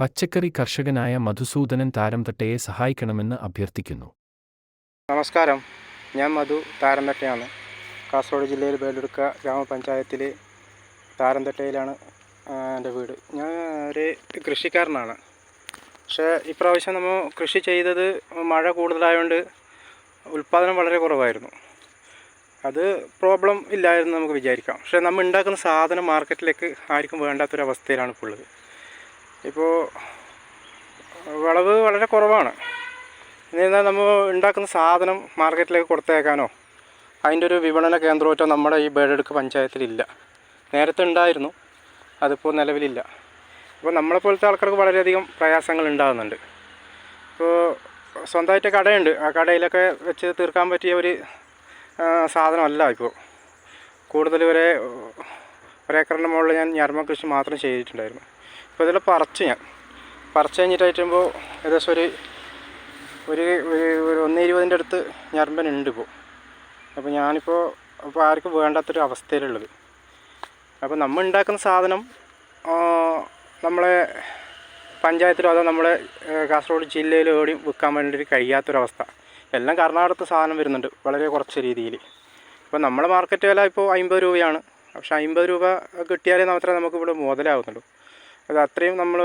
പച്ചക്കറി കർഷകനായ മധുസൂദനൻ താരംതട്ടയെ സഹായിക്കണമെന്ന് അഭ്യർത്ഥിക്കുന്നു. നമസ്കാരം. ഞാൻ മധു താരംതട്ടയാണ്. കാസർഗോഡ് ജില്ലയിൽ ബേലെടുക്ക ഗ്രാമപഞ്ചായത്തിലെ താരംതട്ടയിലാണ് എന്റെ വീട്. ഞാൻ ഒരു കൃഷിക്കാരനാണ്. പക്ഷേ ഇപ്രാവശ്യം നമ്മൾ കൃഷി ചെയ്തത് മഴ കൂടുതലായതുകൊണ്ട് ഉൽപ്പാദനം വളരെ കുറവായിരുന്നു. അത് പ്രോബ്ലം ഇല്ലായിരുന്നു നമുക്ക് വിചാരിക്കാം. പക്ഷേ നമ്മൾ ഉണ്ടാക്കുന്ന സാധനം മാർക്കറ്റിലേക്ക് ആർക്കും വേണ്ടാത്തൊരവസ്ഥയിലാണ് ഇപ്പോൾ ഉള്ളത്. ഇപ്പോൾ വിളവ് വളരെ കുറവാണ്. എന്നാൽ നമ്മൾ ഉണ്ടാക്കുന്ന സാധനം മാർക്കറ്റിലേക്ക് കൊടുത്തേക്കാനോ അതിന്റെ ഒരു വിപണന കേന്ദ്രമായിട്ടോ നമ്മുടെ ഈ ബേഡെടുക്ക് പഞ്ചായത്തിലില്ല. നേരത്തെ ഉണ്ടായിരുന്നു അതിപ്പോൾ നിലവിലില്ല. അപ്പോൾ നമ്മളെപ്പോലത്തെ ആൾക്കാർക്ക് വളരെയധികം പ്രയാസങ്ങൾ ഉണ്ടാകുന്നുണ്ട്. ഇപ്പോൾ സ്വന്തമായിട്ട് കടയുണ്ട്. ആ കടയിലൊക്കെ വെച്ച് തീർക്കാൻ പറ്റിയ ഒരു സാധനമല്ല ഇപ്പോൾ. കൂടുതൽ വരെ ഒരേക്കറിന്റെ മുകളിൽ ഞാൻ ഞർമ്മ കൃഷി മാത്രം ചെയ്തിട്ടുണ്ടായിരുന്നു. ഇപ്പോൾ ഇതിൽ പറിച്ചു ഞാൻ. പറിച്ച് കഴിഞ്ഞിട്ടായിട്ടുമ്പോൾ ഏകദേശം ഒരു ഒരു ഒരു- ഒന്ന് ഇരുപതിന്റെ അടുത്ത് ഞരമ്പനുണ്ട് ഇപ്പോൾ അപ്പോൾ ഞാനിപ്പോൾ അപ്പോൾ ആർക്കും വേണ്ടാത്തൊരു അവസ്ഥയിലുള്ളത്. അപ്പോൾ നമ്മൾ ഉണ്ടാക്കുന്ന സാധനം നമ്മളെ പഞ്ചായത്തിലോ അതോ നമ്മളെ കാസർഗോഡ് ജില്ലയിലോ എവിടെയും വിൽക്കാൻ വേണ്ടിയിട്ട് കഴിയാത്തൊരവസ്ഥ. എല്ലാം കർണാടകത്ത് സാധനം വരുന്നുണ്ട് വളരെ കുറച്ച് രീതിയിൽ. അപ്പോൾ നമ്മളെ മാർക്കറ്റ് വില ഇപ്പോൾ അമ്പത് രൂപയാണ്. പക്ഷേ അമ്പത് രൂപ കിട്ടിയാലേ മാത്രമേ നമുക്ക് ഇവിടെ മുതലാവുന്നുള്ളൂ. അത് അത്രയും നമ്മൾ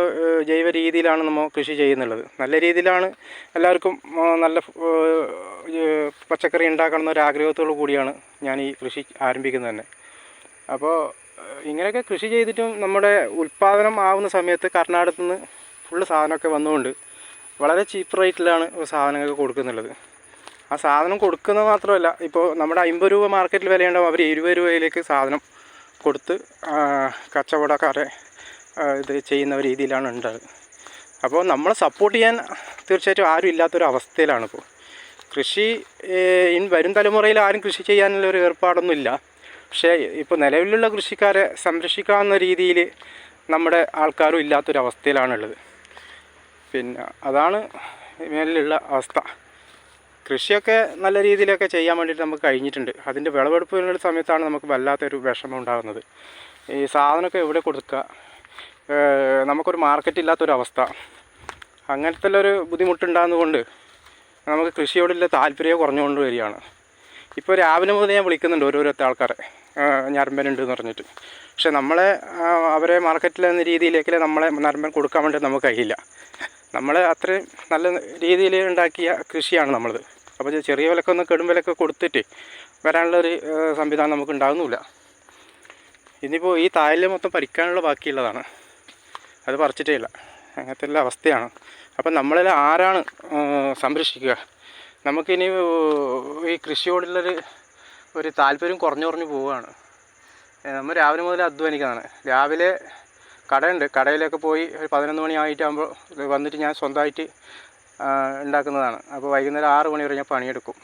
ജൈവ രീതിയിലാണ് നമ്മൾ കൃഷി ചെയ്യുന്നുള്ളത്. നല്ല രീതിയിലാണ് എല്ലാവർക്കും നല്ല പച്ചക്കറി ഉണ്ടാക്കണം എന്നൊരു ആഗ്രഹത്തോടു കൂടിയാണ് ഞാൻ ഈ കൃഷി ആരംഭിക്കുന്നത് തന്നെ. അപ്പോൾ ഇങ്ങനെയൊക്കെ കൃഷി ചെയ്തിട്ടും നമ്മുടെ ഉൽപ്പാദനം ആവുന്ന സമയത്ത് കർണാടകത്തിൽ നിന്ന് ഫുള്ള് സാധനമൊക്കെ വന്നുകൊണ്ട് വളരെ ചീപ്പ് റേറ്റിലാണ് സാധനങ്ങൾക്ക് കൊടുക്കുന്നുള്ളത്. ആ സാധനം കൊടുക്കുന്നത് മാത്രമല്ല ഇപ്പോൾ നമ്മുടെ അമ്പത് രൂപ മാർക്കറ്റിൽ വിലയുണ്ടാവും. അവർ ഇരുപത് രൂപയിലേക്ക് സാധനം കൊടുത്ത് കച്ചവടക്കാരെ ഇത് ചെയ്യുന്ന രീതിയിലാണ് ഉണ്ടത് അപ്പോൾ നമ്മൾ സപ്പോർട്ട് ചെയ്യാൻ തീർച്ചയായിട്ടും ആരും ഇല്ലാത്തൊരു അവസ്ഥയിലാണ് ഇപ്പോൾ. കൃഷി ഇൻ വരും തലമുറയിൽ ആരും കൃഷി ചെയ്യാനുള്ള ഒരു ഏർപ്പാടൊന്നും ഇല്ല പക്ഷേ ഇപ്പോൾ നിലവിലുള്ള കൃഷിക്കാരെ സംരക്ഷിക്കാവുന്ന രീതിയിൽ നമ്മുടെ ആൾക്കാരും ഇല്ലാത്തൊരവസ്ഥയിലാണുള്ളത് പിന്നെ അതാണ് മേലിലുള്ള അവസ്ഥ. കൃഷിയൊക്കെ നല്ല രീതിയിലൊക്കെ ചെയ്യാൻ വേണ്ടിയിട്ട് നമുക്ക് കഴിഞ്ഞിട്ടുണ്ട്. അതിന്റെ വിളവെടുപ്പ് സമയത്താണ് നമുക്ക് വല്ലാത്തൊരു വിഷമം ഉണ്ടാകുന്നത്. ഈ സാധനമൊക്കെ എവിടെ കൊടുക്കുക? നമുക്കൊരു മാർക്കറ്റ് ഇല്ലാത്തൊരവസ്ഥ. അങ്ങനത്തെ ഒരു ബുദ്ധിമുട്ടുണ്ടാകുന്നതുകൊണ്ട് നമുക്ക് കൃഷിയോടുള്ള താല്പര്യം കുറഞ്ഞുകൊണ്ട് വരികയാണ്. ഇപ്പോൾ രാവിലെ മുതൽ ഞാൻ വിളിക്കുന്നുണ്ട് ഓരോരുത്തെ ആൾക്കാരെ. ഞരമ്പനുണ്ട് എന്ന് പറഞ്ഞിട്ട്. പക്ഷെ നമ്മളെ അവരെ മാർക്കറ്റിൽ എന്ന രീതിയിലേക്ക് നമ്മളെ നരമ്പൻ കൊടുക്കാൻ വേണ്ടി നമുക്ക് കഴിയില്ല. നമ്മൾ അത്രയും നല്ല രീതിയിൽ ഉണ്ടാക്കിയ കൃഷിയാണ് നമ്മളത്. അപ്പോൾ ചെറിയ വിലക്കൊന്ന് കെടും വിലക്ക് കൊടുത്തിട്ട് വരാനുള്ളൊരു സംവിധാനം നമുക്ക് ഉണ്ടാകുന്നില്ല ഇനിയിപ്പോൾ ഈ തായൽ മൊത്തം പരിക്കാനുള്ള ബാക്കിയുള്ളതാണ്. അത് പറിച്ചിട്ടേ ഇല്ല. അങ്ങനത്തെ ഉള്ള അവസ്ഥയാണ്. അപ്പം നമ്മളിൽ ആരാണ് സംരക്ഷിക്കുക? നമുക്കിനി ഈ കൃഷിയോടുള്ളൊരു ഒരു താല്പര്യം കുറഞ്ഞു കുറഞ്ഞു പോവുകയാണ്. നമ്മൾ രാവിലെ മുതൽ അധ്വാനിക്കുന്നതാണ്. രാവിലെ കടയുണ്ട്. കടയിലൊക്കെ പോയി ഒരു പതിനൊന്ന് മണി ആയിട്ടാകുമ്പോൾ വന്നിട്ട് ഞാൻ സ്വന്തമായിട്ട് ഉണ്ടാക്കുന്നതാണ്. അപ്പോൾ വൈകുന്നേരം ആറ് മണി വരെ ഞാൻ പണിയെടുക്കും.